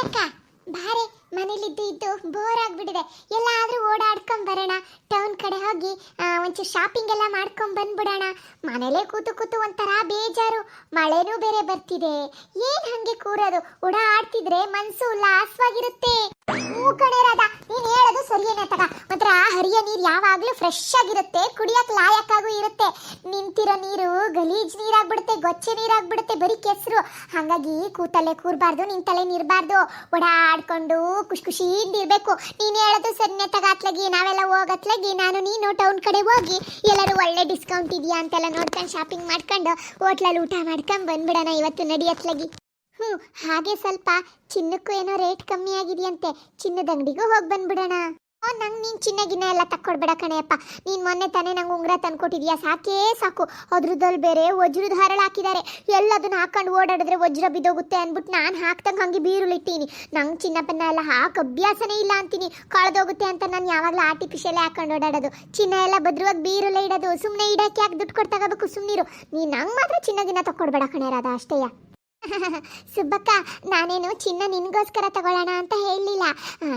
ಅಕ್ಕ, ಬಾರೆ ಮನೇಲಿ ಇದ್ದು ಬೋರ್ ಆಗ್ಬಿಟ್ಟಿದೆ. ಎಲ್ಲಾದ್ರೂ ಓಡಾಡ್ಕೊಂಡ್ ಬರೋಣ. ಟೌನ್ ಕಡೆ ಹೋಗಿ ಒಂಚೂರು ಶಾಪಿಂಗ್ ಎಲ್ಲ ಮಾಡ್ಕೊಂಡ್ ಬಂದ್ಬಿಡೋಣ. ಮನೇಲೇ ಕೂತು ಕೂತು ಒಂಥರ ಬೇಜಾರು. ಮಳೆನೂ ಬೇರೆ ಬರ್ತಿದೆ. ಏನ್ ಹಂಗೆ ಕೂರೋದು? ಓಡಾಡ್ತಿದ್ರೆ ಮನ್ಸು ಉಲ್ಲಾಸವಾಗಿರುತ್ತೆ. ಹೂ ಕಡೆ ರಾಧ, ನೀನ್ ಹೇಳೋದು ಸರಿಯೇನೆ ತಗ? ಹರಿಯ ನೀರು ಯಾವಾಗಲೂ ಫ್ರೆಶ್ ಆಗಿರುತ್ತೆ. ಕುಡಿಯಕ್ ಲಾಯಕ್ಕಾಗೂ ಇರುತ್ತೆ. ನಿಂತಿರೋ ನೀರು ಗಲೀಜ್ ನೀರಾಗ್ಬಿಡುತ್ತೆ, ಗೊಚ್ಚೆ ನೀರಾಗ್ಬಿಡುತ್ತೆ, ಬರೀ ಕೆಸರು. ಹಾಗಾಗಿ ಕೂತಲ್ಲೇ ಕೂರ್ಬಾರ್ದು, ನಿಂತಲ್ಲೇ ನಿರ್ಬಾರ್ದು. ಓಡಾಡ್ಕೊಂಡು ಖುಷಿ ಖುಷಿಯಿಂದ ಇರ್ಬೇಕು. ನೀನ್ ಹೇಳೋದು ಸರಿನೆ ತಗಾತ್ಲಗಿ ನಾವೆಲ್ಲ ಹೋಗತ್ಲಗಿ ನಾನು ನೀನು ಟೌನ್ ಕಡೆ ಹೋಗಿ, ಎಲ್ಲರೂ ಒಳ್ಳೆ ಡಿಸ್ಕೌಂಟ್ ಇದೆಯಾ ಅಂತೆಲ್ಲ ನೋಡ್ಕೊಂಡು ಶಾಪಿಂಗ್ ಮಾಡ್ಕೊಂಡು ಹೋಟ್ಲಲ್ಲಿ ಊಟ ಮಾಡ್ಕೊಂಡು ಬಂದ್ಬಿಡೋಣ ಇವತ್ತು ನಡಿಯತ್ಲಗಿ ಹ್ಞೂ ಹಾಗೆ ಸ್ವಲ್ಪ ಚಿನ್ನಕ್ಕೂ ಏನೋ ರೇಟ್ ಕಮ್ಮಿ ಆಗಿದೆಯಂತೆ. ಚಿನ್ನದ ಅಂಗಡಿಗೂ ಹೋಗಿ ಬಂದ್ಬಿಡೋಣ. ನಂಗೆ ನೀನು ಚಿನ್ನ ಗಿನ್ನ ಎಲ್ಲ ತಕ್ಕೊಡ್ಬೇಡ ಕಣೆಯಪ್ಪ. ನೀನು ಮೊನ್ನೆ ತಾನೇ ನಂಗೆ ಉಂಗುರ ತಂದ್ಕೊಟ್ಟಿದ್ಯಾ? ಸಾಕೇ ಸಾಕು. ಅದ್ರದಲ್ಲಿ ಬೇರೆ ವಜ್ರದ ಹರಳು ಹಾಕಿದ್ದಾರೆ ಎಲ್ಲದನ್ನ ಹಾಕೊಂಡು ಓಡಾಡಿದ್ರೆ ವಜ್ರ ಬಿದ್ದೋಗುತ್ತೆ ಅಂದ್ಬಿಟ್ಟು ನಾನು ಹಾಕ್ದಂಗೆ ಹಂಗೆ ಬೀರುಳಿಟ್ಟೀನಿ ನಂಗೆ ಚಿನ್ನಪ್ಪನ ಎಲ್ಲ ಹಾಕಿ ಅಭ್ಯಾಸನೇ ಇಲ್ಲ ಅಂತೀನಿ. ಕಳೆದೋಗುತ್ತೆ ಅಂತ ನಾನು ಯಾವಾಗಲೂ ಆರ್ಟಿಫಿಷಿಯಲೇ ಹಾಕೊಂಡು ಓಡಾಡೋದು. ಚಿನ್ನ ಎಲ್ಲ ಭದ್ರವಾಗಿ ಬೀರಲ್ಲೇ ಇಡೋದು. ಸುಮ್ಮನೆ ಇಡೋಕ್ಕೆ ಯಾಕೆ ದುಡ್ಡು ಕೊಡ್ತಾಗಬೇಕು ಸುಮ್ಮನಿರು ನೀನು ನಂಗೆ ಮಾತ್ರ ಚಿನ್ನ ಗಿನ್ನ ತಕ್ಕೊಡ್ಬೇಡ ಕಣೆ ರಾಧ, ಅಷ್ಟೇಯ? ಸುಬ್ಬಕ್ಕ, ನಾನೇನು ಚಿನ್ನ ನಿನ್ಗೋಸ್ಕರ ತಗೊಳ್ಳೋಣ ಅಂತ ಹೇಳಲಿಲ್ಲ.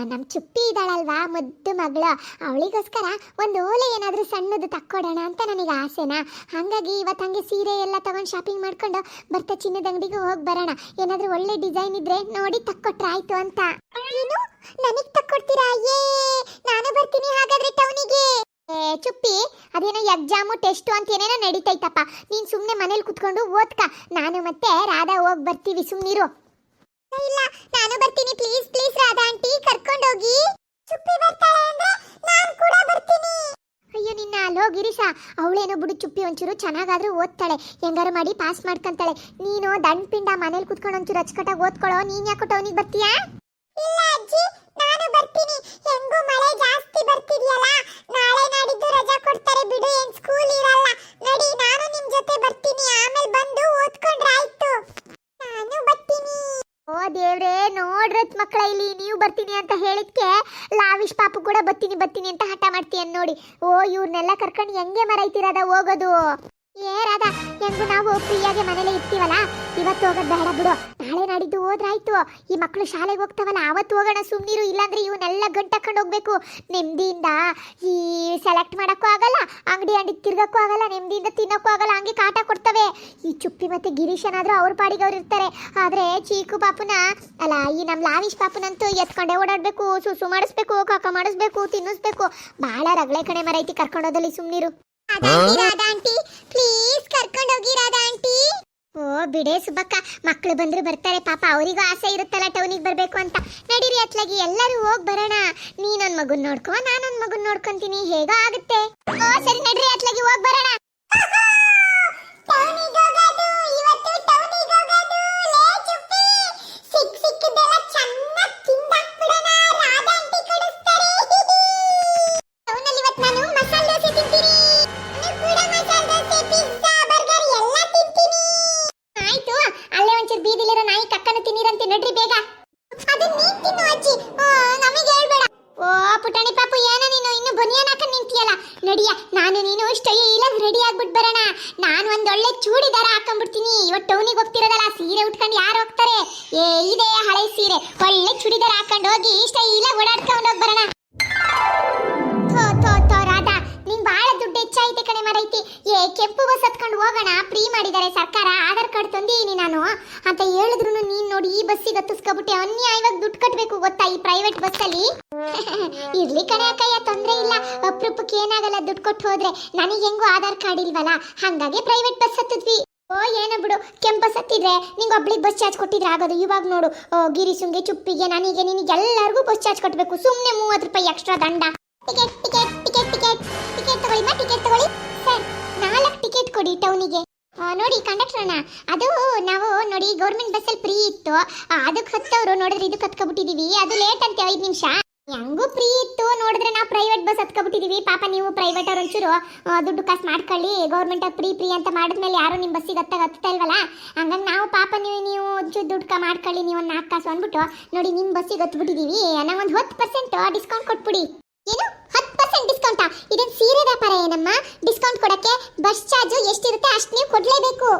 ನಮ್ಮ ಚುಪ್ಪಿ ಇದ್ದಾಳಲ್ವಾ ಮುದ್ದು ಮಗಳು. ಅವಳಿಗೋಸ್ಕರ ಒಂದು ಓಲೆ ಏನಾದರೂ ಸಣ್ಣದು ತಕ್ಕೊಡೋಣ ಅಂತ ನನಗೆ ಆಸೆನಾ? ಹಾಗಾಗಿ ಇವತ್ತು ಹಂಗೆ ಸೀರೆ ಎಲ್ಲ ತಗೊಂಡು ಶಾಪಿಂಗ್ ಮಾಡ್ಕೊಂಡು ಬರ್ತಾ ಚಿನ್ನದ ಅಂಗಡಿಗೆ ಹೋಗಿ ಬರೋಣ. ಏನಾದರೂ ಒಳ್ಳೆ ಡಿಸೈನ್ ಇದ್ರೆ ನೋಡಿ ತಕ್ಕೊಟ್ರೆ ಆಯಿತು ಅಂತ. ಏನು? ನನಗೆ ತಕ್ಕೊಡ್ತೀರಾ? ಏ ನಾನು ಬರ್ತೀನಿ ಹಾಗಾದ್ರೆ ಟೌನಿಗೆ. ಏ, ಚುಪ್ಪಿ, ಅದೇನೋ ಎಕ್ಸಾಮು ಟೆಸ್ಟು ಅಂತ ಏನೇನೋ ನಡೀತೈತಪ್ಪ. ನೀನು ಸುಮ್ಮನೆ ಮನೇಲಿ ಕುತ್ಕೊಂಡು ಓದ್ಕ. ಬರ್ತೀವಿ ಸುಮ್ಮನಿರು ಇಲ್ಲ, ನಾನು ಬರ್ತೀನಿ. ಪ್ಲೀಸ್ ಪ್ಲೀಸ್, ರಾಧಾ ಆಂಟಿ, ಕರ್ಕೊಂಡು ಹೋಗಿ. ಚುಪ್ಪಿ ಬರ್ತಾಳೆ ಅಂದ್ರೆ ನಾನು ಕೂಡ ಬರ್ತೀನಿ. ಅಯ್ಯೋ, ನಿನ್ನ ಅಲ್ಲೋ ಗಿರೀಶ. ಅವಳೇನೋ ಬಿಡು ಚುಪ್ಪಿ ಒಂಚೂರು, ಚೆನ್ನಾಗಾದ್ರೂ ಓದ್ತಾಳೆ. ಹೆಂಗಾರು ಮಾಡಿ ಪಾಸ್ ಮಾಡ್ಕೊಂತಾಳೆ. ನೀನು ದಂಡ್ ಪಿಂಡ ಮನೇಲಿ ಕುತ್ಕೊಂಡು ಒಂಚೂರು ಅಚ್ಚುಕಟ್ಟಾಗಿ ಓದ್ಕೊಳ್ಳೋ ನೀನ್ ಯಾಕೋ ಟೌನಿಗೆ ಬರ್ತೀಯಾ? ಇಲ್ಲ, ಅಜ್ಜಿ, ನಾನು ಬರ್ತೀನಿ. ಹೆಂಗೂ ಮಳೆ ಜಾಸ್ತಿ ಬರ್ತಿದೆಯಲ್ಲ, ನಾಳೆ ನಾಡಿದ್ದು ರಜಾ ಕೊಡ್ತಾರೆ ಬಿಡು, ಏನ್ ಸ್ಕೂಲ್ ಇರಲ್ಲ. ನಡಿ, ನಾನು ನಿಮ್ ಜೊತೆ ಬರ್ತೀನಿ ಆಮೇಲೆ ಬಂದು ಓದ್ಕೊಂಡ್ರೆ ಆಯ್ತು ನಾನು ಬರ್ತೀನಿ ಓ ದೇವ್ರೇ ನೋಡ್ರತ್ ಮಕ್ಕಳ ಇಲ್ಲಿ ನೀವು ಬರ್ತೀನಿ ಅಂತ ಹೇಳಿದ್ಕೆ ಲಾವಿಶ್ ಪಾಪು ಕೂಡ ಬತ್ತೀನಿ ಬತ್ತೀನಿ ಅಂತ ಹಠ ಮಾಡ್ತೀಯ ನೋಡಿ ಓ ಇವ್ರನ್ನೆಲ್ಲ ಕರ್ಕೊಂಡು ಹೆಂಗೆ ಮರೈತಿರದ ಹೋಗೋದು? ಏ, ರಾಧಾ, ಹೆಂಗು ನಾವು ಫ್ರೀಯಾಗಿ ಮನೇಲಿ ಇರ್ತೀವಲ್ಲ? ಇವತ್ತು ಹೋಗೋದು ಬೇಡ ಬಿಡು. ನಾಳೆ ನಾಡಿದ್ದು ಹೋದ್ರಾಯ್ತು. ಈ ಮಕ್ಕಳು ಶಾಲೆಗೆ ಹೋಗ್ತಾವಲ್ಲ ಅವತ್ತು ಹೋಗೋಣ ಸುಮ್ಮನಿರು ಇಲ್ಲಾಂದ್ರೆ ಇವನ್ನೆಲ್ಲ ಗಂಟಕೊಂಡು ಹೋಗ್ಬೇಕು. ನೆಮ್ಮದಿಯಿಂದ ಈ ಸೆಲೆಕ್ಟ್ ಮಾಡೋಕ್ಕೂ ಆಗಲ್ಲ, ಅಂಗಡಿ ಅಂಗಡಿ ತಿರ್ಗಕ್ಕೂ ಆಗಲ್ಲ ನೆಮ್ಮದಿಯಿಂದ ತಿನ್ನೋಕ್ಕೂ ಆಗಲ್ಲ, ಹಂಗೆ ಕಾಟ ಕೊಡ್ತವೆ. ಈ ಚುಪ್ಪಿ ಮತ್ತೆ ಏನಾದರೂ ಅವ್ರ ಪಾಡಿಗೆ ಅವ್ರು ಇರ್ತಾರೆ. ಆದ್ರೆ ಚೀಕು ಪಾಪುನ, ಅಲ್ಲ, ಈ ನಮ್ಮ ಲಾವಿಶ್ ಪಾಪುನಂತೂ ಎತ್ಕೊಂಡೆ ಓಡಾಡಬೇಕು, ಸುಸು ಮಾಡಿಸ್ಬೇಕು, ಕಾಕ ಮಾಡಿಸ್ಬೇಕು, ತಿನ್ನಿಸ್ಬೇಕು. ಭಾಳ ರಗಳೆ ಕಣೆ ಮರೈತಿ ಕರ್ಕೊಂಡೋದಲ್ಲಿ ಸುಮ್ಮನಿರು ರಾಧಾ ಆಂಟಿ ಪ್ಲೀಸ್ ಕರ್ಕೊಂಡೋಗಿ ರಾಧಾ ಆಂಟಿ. ಓ, ಬಿಡೇ ಸುಬ್ಬಕ್ಕ ಮಕ್ಕಳು ಬಂದ್ರು ಬರ್ತಾರೆ, ಪಾಪ ಅವರಿಗೂ ಆಸೆ ಇರುತ್ತಲ್ಲ ಟೌನಿಗೆ ಬರಬೇಕು ಅಂತ. ನಡೀರಿ ಅತ್ಲಾಗಿ, ಎಲ್ಲರೂ ಹೋಗಿ ಬರೋಣ. ನೀನೊಂದ್ ಮಗುನ್ ನೋಡ್ಕೋ ನಾನೊಂದ್ ಮಗುನ್ ನೋಡ್ಕೊಂತೀನಿ, ಹೇಗೋ ಆಗುತ್ತೆ. ಓ, ಸರಿ ನಡ್ರಿ ಅತ್ಲಾಗಿ, ಹೋಗಿ ಬರೋಣ. ಇವತ್ತು ಟೌನಿಗೆ ಹೋಗ್ತಿರೋದಲ್ಲ, ಸೀರೆ ಉಟ್ಕೊಂಡು ಯಾರು ಹೋಗ್ತಾರೆ? ಏ, ಇದೆ ಹಳೆ ಸೀರೆ. ಒಳ್ಳೆ ಚುಡಿದಾರ ಹಾಕೊಂಡು ಹೋಗಿ ಇಷ್ಟ ಇಲ್ಲ ಓಡಾಡ್ಕೊಂಡು ಹೋಗಿ ಬರೋಣ. ಥೋ ಥೋ ಥೋ, ರಾಧಾ ನಿಂಗ್ ಬಹಳ ದುಡ್ಡು ಹೆಚ್ಚಾಯ್ತೆ ಕಣೆ ಮರೈತಿ. ಏ, ಕೆಂಪು ಬಸ್ ಹತ್ಕೊಂಡು ಹೋಗೋಣ. ಫ್ರೀ ಮಾಡಿದ್ದಾರೆ ಸರ್ಕಾರ. ಆಧಾರ್ ಕಾರ್ಡ್ ತಂದೀನಿ ನಾನು. ಅಂತ ಹೇಳಿದ್ರು ನೀನ್ ನೋಡಿ ಈ ಬಸ್ಸಿಗೆ ಹತ್ತಿಸ್ಕೊಬಿಟ್ಟೆ. ಅನ್ಯಾಯವಾಗಿ ದುಡ್ಡು ಕಟ್ಬೇಕು ಗೊತ್ತಾ ಈ ಪ್ರೈವೇಟ್ ಬಸ್ಸಲ್ಲಿ ಇರ್ಲಿ ಕಣೆ ಅಕ್ಕಯ್ಯ, ತೊಂದ್ರೆ ಇಲ್ಲ. ಅಪ್ರೂಪಕ್ಕೆ ಏನಾಗಲ್ಲ ದುಡ್ಡು ಕೊಟ್ಟು ಹೋದ್ರೆ. ನನಗೆ ಹೆಂಗೂ ಆಧಾರ್ ಕಾರ್ಡ್ ಇಲ್ವಲ್ಲ? ಹಂಗಾಗಿ ಪ್ರೈವೇಟ್ ಬಸ್ ಹತ್ತಿದ್ವಿ. ಓ ಏನೋ ಬಿಡು ಕೆಂಪಸ್ ಹತ್ತಿದ್ರೆ ನಿಂಗೆ ಒಬ್ಳಿಗೆ ಬಸ್ ಚಾರ್ಜ್ ಕೊಟ್ಟಿದ್ರೆ ಆಗೋದು. ಇವಾಗ ನೋಡು ಓ, ಗಿರೀಶುಂಗೆ ಚುಪ್ಪಿಗೆ ನನಗೆ ನಿನಗೆ ಎಲ್ಲರಿಗೂ ಬಸ್ ಚಾರ್ಜ್ ಕಟ್ಟಬೇಕು ಸುಮ್ಮನೆ ಮೂವತ್ತು ರೂಪಾಯಿ ಎಕ್ಸ್ಟ್ರಾ ದಂಡ. Ticket ticket ticket ticket ticket ತಗೊಳ್ಳಿ ಟಿಕೆಟ್ ತಗೊಳ್ಳಿ. ಸರ್ ನಾಲ್ಕು ಟಿಕೆಟ್ ಕೊಡಿ ಟೌನಿಗೆ ನೋಡಿ ಕಂಡಕ್ಟರ್ನ ಅದು ನಾವು ನೋಡಿ ಗೌರ್ಮೆಂಟ್ ಬಸ್ಸಲ್ಲಿ ಫ್ರೀ ಇತ್ತು. ಅದಕ್ಕೆ ಹತ್ತವರು ನೋಡಿದ್ರೆ ಇದಕ್ಕೆ ಹತ್ಕೊಬಿಟ್ಟಿದ್ದೀವಿ ಅದು ಲೇಟ್ ಅಂತೆ ಐದು ನಿಮಿಷ? ಹೆಂಗೂ ಫ್ರೀ ಇತ್ತು. ನೋಡಿದ್ರೆ ನಾವು ಪ್ರೈವೇಟ್ ಬಸ್ ಹತ್ಕೊಬಿಟ್ಟಿದೀವಿ. ಪಾಪ ನೀವು ಪ್ರೈವೇಟ್ ಅವ್ರು ಒಂಚೂರು ದುಡ್ಡು ಕಾಸು ಮಾಡ್ಕೊಳ್ಳಿ. ಗೌರ್ಮೆಂಟ್ ಫ್ರೀ ಫ್ರೀ ಅಂತ ಮಾಡಿದ್ಮೇಲೆ ಯಾರು ನಿಮ್ಮ ಬಸ್ಸಿಗೆ ಹತ್ತಾಗ ಹತ್ತಾ ಇಲ್ವಲ್ಲ? ಹಂಗಾಗಿ ನಾವು ಪಾಪ ನೀವು ನೀವು ಒಂಚೂರು ದುಡ್ಡು ಮಾಡ್ಕೊಳ್ಳಿ. ನೀವು ಒಂದು ನಾಲ್ಕು ಕಾಸು ಅಂದ್ಬಿಟ್ಟು ನೋಡಿ ನಿಮ್ಮ ಬಸ್ಸಿಗೆ ಹತ್ಬಿಟ್ಟಿದೀವಿ. ಒಂದು ಹತ್ತು ಪರ್ಸೆಂಟ್ ಡಿಸ್ಕೌಂಟ್ ಕೊಟ್ಬಿಡಿ. ಏನು? ಹತ್ತು ಪರ್ಸೆಂಟ್ ಡಿಸ್ಕೌಂಟಾ ಇದನ್ ಸೀರೆ ವ್ಯಾಪಾರ ಏನಮ್ಮ? ಡಿಸ್ಕೌಂಟ್ ಕೊಡಕ್ಕೆ ಬಸ್ ಚಾರ್ಜ್ ಎಷ್ಟಿರುತ್ತೆ? ಅಷ್ಟು ನೀವು ಕೊಡ್ಲೇಬೇಕು.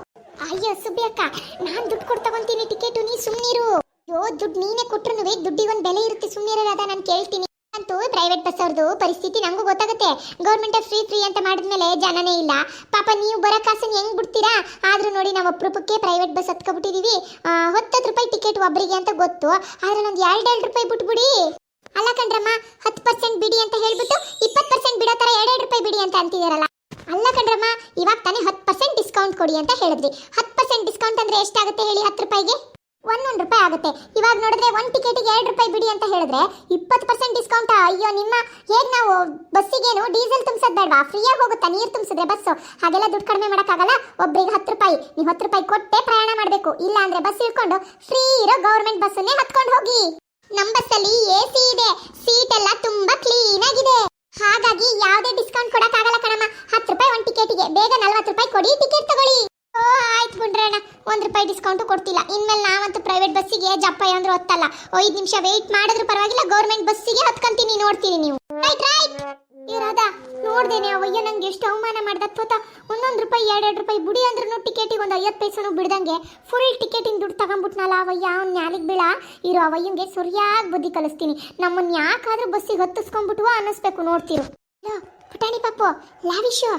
ಅಯ್ಯೋ ಸುಬ್ಬಿ ಅಕ್ಕ ನಾನು ದುಡ್ಡು ಕೊಟ್ಟು ತಗೊಂತೀನಿ ಟಿಕೆಟು, ನೀ ಸುಮ್ಮನಿರು ಯೋ ದುಡ್ಡು ನೀನೇ ಕೊಟ್ರು ದುಡ್ಡಿಗೆ ಒಂದು ಬೆಲೆ ಇರುತ್ತೆ ಸುಮ್ಮನೆ ಅದ, ನಾನು ಕೇಳ್ತೀನಿ. ಅಂತೂ ಪ್ರೈವೇಟ್ ಬಸ್ ಅವ್ರದ್ದು ಪರಿಸ್ಥಿತಿ ನಂಗೂ ಗೊತ್ತಾಗುತ್ತೆ. ಗೌರ್ಮೆಂಟ್ ಫ್ರೀ ಫ್ರೀ ಅಂತ ಮಾಡಿದ್ಮೇಲೆ ಜನನೇ ಇಲ್ಲ. ಪಾಪ ನೀವು ಬರೋ ಕಾಸನ್ನು ಹೆಂಗ್ ಬಿಡ್ತೀರಾ? ಆದ್ರೂ ನೋಡಿ ನಾವು ಅಪ್ರೂಪಕ್ಕೆ ಪ್ರೈವೇಟ್ ಬಸ್ ಹತ್ಕೊಬಿಟ್ಟಿದೀವಿ. ಹತ್ತತ್ತು ರೂಪಾಯಿ ಟಿಕೆಟ್ ಒಬ್ಬರಿಗೆ ಅಂತ ಗೊತ್ತು. ಆದ್ರೆ ನಂದು ಎರಡು ಎರಡು ರೂಪಾಯಿ ಬಿಟ್ಬಿಡಿ. ಅಲ್ಲ ಕಣ್ರಮ್ಮ, ಹತ್ತು ಪರ್ಸೆಂಟ್ ಬಿಡಿ ಅಂತ ಹೇಳ್ಬಿಟ್ಟು ಇಪ್ಪತ್ತು ಪರ್ಸೆಂಟ್ ಬಿಡೋ ಥರ ಎರಡು ರೂಪಾಯಿ ಬಿಡಿ ಅಂತ ಅಂತಿದಾರಲ್ಲ. ಅಲ್ಲ ಕಣ್ರಮ್ಮ, ಇವಾಗ ತಾನೇ ಹತ್ತು ಪರ್ಸೆಂಟ್ ಡಿಸ್ಕೌಂಟ್ ಕೊಡಿ ಅಂತ ಹೇಳಿದ್ರಿ ಹತ್ತು ಪರ್ಸೆಂಟ್ ಡಿಸ್ಕೌಂಟ್ ಅಂದ್ರೆ ಎಷ್ಟಾಗುತ್ತೆ ಹೇಳಿ ಹತ್ತು ರೂಪಾಯಿಗೆ? ಒಂದೊಂದು ರೂಪಾಯಿ ಆಗುತ್ತೆ. ಇವಾಗ ನೋಡಿದ್ರೆ ಒಂದು ಟಿಕೆಟಿಗೆ ಎರಡು ರೂಪಾಯಿ ಬಿಡಿ ಅಂತ ಹೇಳಿದ್ರೆ ಇಪ್ಪತ್ತು ಪರ್ಸೆಂಟ್ ಡಿಸ್ಕೌಂಟ್ ಅಯ್ಯೋ, ನಿಮ್ಮ ಹೇಗೆ ನಾವು ಬಸ್ಸಿಗೇನು ಡೀಸೆಲ್ ತುಂಬಿಸೋದು ಬೇಡವಾ? ಫ್ರೀಯಾಗಿ ಹೋಗುತ್ತಾ? ನೀರು ತುಂಬಿಸಿದ್ರೆ ಬಸ್ಸು? ಹಾಗೆಲ್ಲ ದುಡ್ಡು ಕಡಿಮೆ ಮಾಡೋಕ್ಕಾಗಲ್ಲ? ಒಬ್ಬರಿಗೆ ಹತ್ತು ರೂಪಾಯಿ. ನೀವು ಹತ್ತು ರೂಪಾಯಿ ಕೊಟ್ಟೆ ಪ್ರಯಾಣ ಮಾಡಬೇಕು. ಇಲ್ಲ ಅಂದರೆ ಬಸ್ ಇಳ್ಕೊಂಡು ಫ್ರೀ ಇರೋ ಗೌರ್ಮೆಂಟ್ ಬಸ್ಸನ್ನೇ ಹತ್ಕೊಂಡು ಹೋಗಿ. ನಮ್ಮ ಬಸ್ಸಲ್ಲಿ ಎ ಸಿ ಇದೆ. ಸೀಟ್ ಎಲ್ಲ ತುಂಬಾ ಕ್ಲೀನ್ ಆಗಿದೆ. ಹಾಗಾಗಿ ಯಾವುದೇ ಡಿಸ್ಕೌಂಟ್ ಕೊಡಕ್ಕಾಗಲ್ಲ ಕಣಮ್ಮ. ಹತ್ತು ರೂಪಾಯಿ ಒಂದು ಟಿಕೆಟಿಗೆ ಬೇಗ ನಲ್ವತ್ತು ರೂಪಾಯಿ ಕೊಡಿ ಟಿಕೆಟ್ ತಗೊಳ್ಳಿ. ಆಯ್ತು ಬಿಡ್ರಣ್ಣ ಒಂದ್ ರೂಪಾಯಿ ಡಿಸ್ಕೌಂಟ್ ಕೊಡ್ತಿಲ್ಲ. ಇನ್ಮೇಲೆ ನಾವಂತೂ ಪ್ರೈವೇಟ್ ಬಸ್ಸಿಗೆ ಜಪ್ಪ ಅಂದ್ರೆ ಹೊತ್ತಲ್ಲ ಐದು ನಿಮಿಷ ವೆಯ್ಟ್ ಮಾಡಿದ್ರು ಪರವಾಗಿಲ್ಲ ಗೌರ್ಮೆಂಟ್ ಬಸ್ಸಿಗೆ ಹತ್ಕೊಂತೀನಿ, ನೋಡ್ತೀನಿ ನೀವು. ರೈಟ್ ರೈಟ್ ಇರಾದ ನೋಡ್ದೇನೆ ಅವಯ್ಯ ನಂಗೆ ಎಷ್ಟು ಅವಮಾನ ಮಾಡ್ದ ತೋತ. ಒಂದೊಂದು ರೂಪಾಯಿ, ಎರಡೆರಡು ರೂಪಾಯಿ ಬಿಡಿ ಅಂದ್ರೂ ಟಿಕೆಟಿಗೆ ಒಂದು ಐವತ್ತು ಪೈಸನು ಬಿಡ್ದಂಗೆ ಫುಲ್ ಟಿಕೆಟಿಂಗ್ ದುಡ್ಡು ತಗೊಂಡ್ಬಿಟ್ನಲ್ಲ ಅವಯ್ಯ ಅವ್ನ ನ್ಯಾಲಿಗೆ ಬೀಳ. ಇರೋ ಅವಯ್ಯಂಗೆ ಸರಿಯಾಗಿ ಬುದ್ಧಿ ಕಲಿಸ್ತೀನಿ. ನಮ್ಮನ್ನ ಯಾಕಾದ್ರೂ ಬಸ್ಸಿಗೆ ಹತ್ತಿಸ್ಕೊಂಡ್ಬಿಟ್ಟು ಅನ್ನಿಸ್ಬೇಕು, ನೋಡ್ತಿರು. ಪುಟಾಣಿ ಪಾಪು ಲಾವಿಶು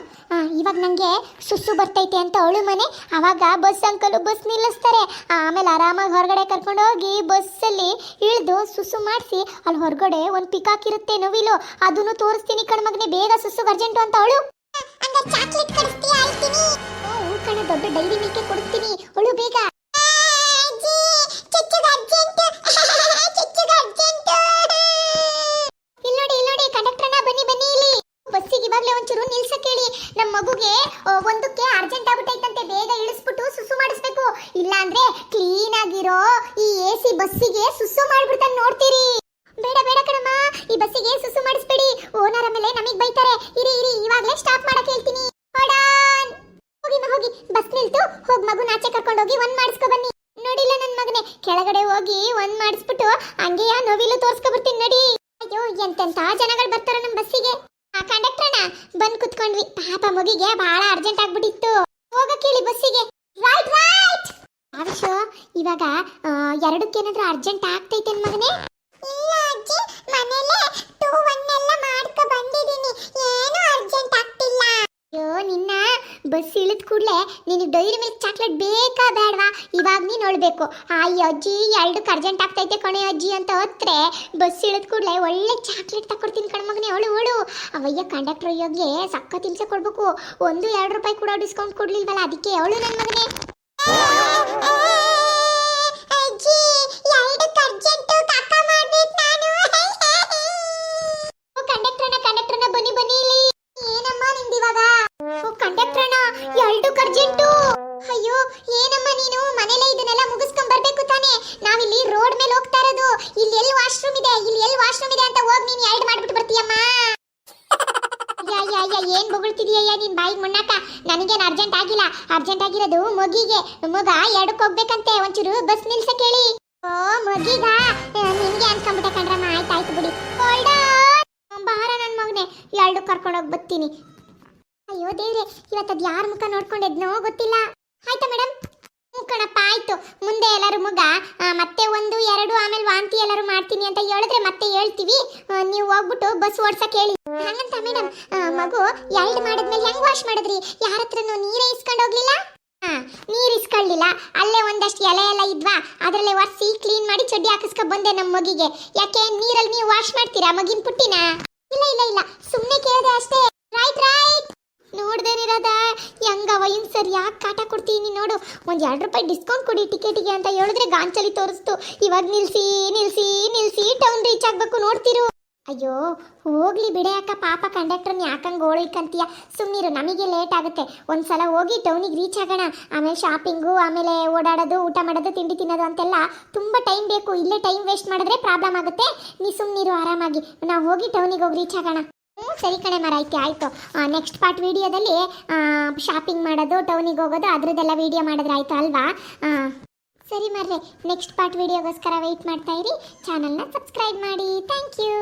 ಇವಾಗ ನನಗೆ ಸುಸ್ಸು ಬರ್ತೈತೆ ಅಂತ ಅವಳು ಮನೆ ಅವಾಗ ಬಸ್ ಅಂಕಲು ಬಸ್ ನಿಲ್ಲಿಸ್ತಾರೆ. ಆಮೇಲೆ ಆರಾಮಾಗಿ ಹೊರಗಡೆ ಕರ್ಕೊಂಡು ಹೋಗಿ ಬಸ್ಸಲ್ಲಿ ಇಳಿದು ಸುಸ್ಸು ಮಾಡಿಸಿ ಅಲ್ಲಿ ಹೊರಗಡೆ ಒಂದು ಪಿಕಾಕ್ ಇರುತ್ತೆ ನೋವಿಲು ಅದನ್ನು ತೋರಿಸ್ತೀನಿ ಕಣ್ಮಗನೆ ಬೇಗ ಸುಸ್ಸು ಅರ್ಜೆಂಟು ಅಂತ ಅವಳು. ಚಾಕ್ಲೇಟ್ ಹ್ಞೂ ಕಣ ದೊಡ್ಡ ಡೈರಿ ಮಿಲ್ಕೆ ಕೊಡಿಸ್ತೀನಿ ಅವಳು ಬೇಗ ಇಲ್ಲಿ ನೋಡಿ ಇಲ್ಲಿ ನೋಡಿ ಕಂಡಕ್ಟರ್ನ ಬನ್ನಿ ಬನ್ನಿ ಇಲ್ಲಿ ಬಸ್ಸಿಗೆ ಇವಾಗಲೇ ಒಂಚೂರು ನಿಲ್ಸಕ್ ಹೇಳಿ ನಮ್ಮ ಮಗುಗೆ ಆ, ಒಂದಕ್ಕೆ ಅರ್ಜೆಂಟ್ ಆಗ್ಬಿಟ್ಟೈತಂತೆ ಬೇಗ ಇಳಿಸ್ಬಿಟ್ಟು ಸುಸು ಮಾಡಿಸ್ಬೇಕು ಇಲ್ಲ ಅಂದ್ರೆ ಕ್ಲೀನ್ ಆಗಿರೋ ಈ ಎ ಸಿ ಬಸ್ಸಿಗೆ ಸುಸು ಮಾಡ್ಬಿಡ್ತಾನೆ ನೋಡ್ತೀರಿ ಬೇಡ ಬೇಡ ಕಣಮ್ಮ ಈ ಬಸ್ಸಿಗೆ ಸುಸು ಮಾಡಿಸ್ಬೇಡಿ ಓನರ್ ಆಮೇಲೆ ನಮಗ್ ಬೈತಾರೆ ಇರಿ ಇರಿ ಇವಾಗಲೇ ಸ್ಟಾಪ್ ಮಾಡಕ್ ಹೇಳ್ತೀನಿ ಹೊಡಾನ್ ಹೋಗಿ ಮ ಹೋಗಿ ಬಸ್ ನಿಲ್ತು ಹೋಗ್ ಮಗು ನಾಚೆ ಕರ್ಕೊಂಡು ಹೋಗಿ ಒಂದ್ ಮಾಡಿಸ್ಕೊ ಬನ್ನಿ ನೋಡಿಲ್ಲ ನನ್ ಮಗನೇ ಕೆಳಗಡೆ ಹೋಗಿ ಒಂದ್ ಮಾಡಿಸ್ಬಿಟ್ಟು ಹಂಗೆಯ ನೋವಿಲು ತೋರ್ಸ್ಕೊ ಬರ್ತೀನಿ ನಡಿ ಅಯ್ಯೋ ಎಂತೆಂತ ಜನಗಳು ಬರ್ತಾರ ನಮ್ ಬಸ್ಸಿಗೆ ಆ ಕಂಡಕ್ಟರ್ನ ಬಂದ್ ಕುತ್ಕೊಂಡ್ವಿ ಮಗಿಗೆ ಬಹಳ ಅರ್ಜೆಂಟ್ ಆಗ್ಬಿಟ್ಟಿತ್ತು. ಹೋಗಕ್ಕೆ ಹೇಳಿ ಬಸ್ಸಿಗೆ ರೈಟ್ ರೈಟ್ ಆವಿಷ ಇವಾಗ ಎರಡಕ್ಕೆ ಎರಡಕ್ಕೇನಾದ್ರೂ ಅರ್ಜೆಂಟ್ ಆಗ್ತೈತೆ ಮಗನೇ? ಇಲ್ಲ ಅಜ್ಜಿ, ಮನೇಲೆ ಟೂ ಒನ್ ಎಲ್ಲ ಮಾಡ್ಕೊ ಬಂದಿದ್ದೀನಿ. ಏನು ಅರ್ಜೆಂಟ್ ಆಗ್ತಿಲ್ಲ. ಅಯ್ಯೋ ನಿನ್ನ ಬಸ್ ಇಳಿದ ಕೂಡಲೇ ನಿನಗೆ ಡೈರಿ ಮಿಲ್ಕ್ ಚಾಕ್ಲೇಟ್ ಬೇಕಾ ಬೇಡವಾ? ಇವಾಗ ನೀನು ನೋಡಬೇಕು. ಆ ಅಜ್ಜಿ ಎರಡು ಅರ್ಜೆಂಟ್ ಆಗ್ತೈತೆ ಕಣೆ ಅಜ್ಜಿ ಅಂತ ಹೊತ್ರೆ ಬಸ್ ಇಳಿದ ಕೂಡಲೇ ಒಳ್ಳೆ ಚಾಕ್ಲೇಟ್ ತಕೊಡ್ತೀನಿ ಕಣ್ಮಗನೇ ಅವಳು ಅವಳು ಅವಯ್ಯ ಕಂಡಕ್ಟರ್ ಅಯ್ಯೋಗೆ ಸಕ್ಕ ತಿನ್ಸ ಕೊಡ್ಬೇಕು. ಒಂದು ಎರಡು ರೂಪಾಯಿ ಕೂಡ ಡಿಸ್ಕೌಂಟ್ ಕೊಡ್ಲಿಲ್ವಲ್ಲ? ಅದಕ್ಕೆ ಅವಳು ನನ್ನ ಮಗನೇ. ನಿನ್ ಬಾಯಿಗೆ ಮುಣ್ಣಾಕ ನನಗೇನು ಅರ್ಜೆಂಟ್ ಆಗಿಲ್ಲ. ಅರ್ಜೆಂಟ್ ಆಗಿರೋದು ಮಗಿಗೆ. ಮಗ ಎರಡಕ್ಕೆ ಹೋಗ್ಬೇಕಂತೆ. ಒಂಚೂರು ಬಸ್ ನಿಲ್ಸ ಕೇಳಿ. ಓ, ಮಗಿಗ. ನಿನ್ಗೆ ಅನ್ಕೊಂಬಿಟ್ಟೆ ಕಣ್ರಮ್ಮ. ಆಯ್ತು ಬಿಡಿ. Hold on. ಬಾರ ನನ್ನ ಮಗನೆ. ಎರಡು ಕರ್ಕೊಂಡೋಗಿ ಬರ್ತೀನಿ ಅಯ್ಯೋ ದೇವ್ರೆ ಇವತ್ತು ಅದು ಯಾರ ಮುಖ ನೋಡ್ಕೊಂಡಿದ್ನೋ ಗೊತ್ತಿಲ್ಲ. ಆಯ್ತಾ ಮೇಡಮ್ ಕಣಪ್ಪ, ಆಯ್ತು. ಮುಂದೆ ಎಲ್ಲರೂ ಮಗ. ಮತ್ತೆ ಒಂದು, ಎರಡು, ಆಮೇಲೆ ವಾಂತಿ ಎಲ್ಲರೂ ಮಾಡ್ತೀನಿ ಅಂತ ಹೇಳಿದ್ರೆ ಮತ್ತೆ ಹೇಳ್ತೀವಿ. ನೀವು ಹೋಗ್ಬಿಟ್ಟು ಬಸ್ ಓಡ್ಸಕ್ಕೆ ಹೇಳಿ. ಹಂಗಂತ ಮೇಡಮ್ ಮಗು ಎರಡು ಮಾಡಿದ್ಮೇಲೆ ಹೆಂಗ್ ವಾಶ್ ಮಾಡಿದ್ರಿ? ಯಾರ ಹತ್ರನೂ ನೀರೇ ಇಸ್ಕೊಂಡು ಹೋಗ್ಲಿಲ್ಲ? ಹಾ, ನೀರ್ ಇಸ್ಕೊಳ್ಳಿಲ್ಲ ಅಲ್ಲೇ ಒಂದಷ್ಟು ಎಲೆ ಎಲ್ಲ ಇದ್ವಾ, ಅದ್ರಲ್ಲೇ ಒರೆಸಿ ಕ್ಲೀನ್ ಮಾಡಿ ಚಡ್ಡಿ ಹಾಕಿಸ್ಕೊ ಬಂದೆ ನಮ್ಮ ಮಗಿಗೆ. ಯಾಕೆ ನೀರಲ್ಲಿ ನೀವು ವಾಶ್ ಮಾಡ್ತೀರಾ ಮಗಿನ ಪುಟ್ಟಿನ? ಇಲ್ಲ ಇಲ್ಲ ಇಲ್ಲ ಸುಮ್ಮನೆ ಕೇಳಿದೆ ಅಷ್ಟೇ. ರೈಟ್ ರೈಟ್ ನೋಡ್ದೇನಿರೋದ ಹೆಂಗವ ಹಿಂಗೆ ಸರ್ ಯಾಕೆ ಕಾಟ ಕೊಡ್ತೀನಿ ನೋಡು. ಒಂದ್ ಎರಡು ರೂಪಾಯಿ ಡಿಸ್ಕೌಂಟ್ ಕೊಡಿ ಟಿಕೆಟಿಗೆ ಅಂತ ಹೇಳಿದ್ರೆ ಗಾಂಚಲಿ ತೋರಿಸ್ತು. ಇವಾಗ ನಿಲ್ಸಿ ನಿಲ್ಸಿ ನಿಲ್ಸಿ ಟೌನ್ ರೀಚ್ ಆಗ್ಬೇಕು ನೋಡ್ತಿರು. ಅಯ್ಯೋ, ಹೋಗ್ಲಿ ಬಿಡೆ ಅಕ್ಕ, ಪಾಪ ಕಂಡಕ್ಟರ್ನ ಯಾಕಂಗ್ ಓಳಿಕಂತೀಯ ಸುಮ್ಮನಿರು ನಮಗೆ ಲೇಟ್ ಆಗುತ್ತೆ. ಒಂದ್ಸಲ ಹೋಗಿ ಟೌನಿಗೆ ರೀಚ್ ಆಗೋಣ. ಆಮೇಲೆ ಶಾಪಿಂಗು ಆಮೇಲೆ ಓಡಾಡೋದು, ಊಟ ಮಾಡೋದು, ತಿಂಡಿ ತಿನ್ನೋದು ಅಂತೆಲ್ಲ ತುಂಬ ಟೈಮ್ ಬೇಕು. ಇಲ್ಲೇ ಟೈಮ್ ವೇಸ್ಟ್ ಮಾಡಿದ್ರೆ ಪ್ರಾಬ್ಲಮ್ ಆಗುತ್ತೆ. ನೀ ಸುಮ್ಮನಿರು ಆರಾಮಾಗಿ. ನಾವು ಹೋಗಿ ಟೌನಿಗೆ ಹೋಗಿ ರೀಚ್ ಆಗೋಣ. ಹ್ಞೂ ಸರಿ ಕಣೆ ಮರೈತಿ ಆಯಿತು. ನೆಕ್ಸ್ಟ್ ಪಾರ್ಟ್ ವಿಡಿಯೋದಲ್ಲಿ ಶಾಪಿಂಗ್ ಮಾಡೋದು ಟೌನಿಗೆ ಹೋಗೋದು, ಅದರದ್ದೆಲ್ಲ ವಿಡಿಯೋ ಮಾಡಿದ್ರೆ ಆಯಿತು ಅಲ್ವಾ? ಸರಿ ಮರ್ರೆ ನೆಕ್ಸ್ಟ್ ಪಾರ್ಟ್ ವಿಡಿಯೋಗೋಸ್ಕರ ವೆಯ್ಟ್ ಮಾಡ್ತಾ ಇರಿ. ಚಾನಲ್ನ ಸಬ್ಸ್ಕ್ರೈಬ್ ಮಾಡಿ. Thank you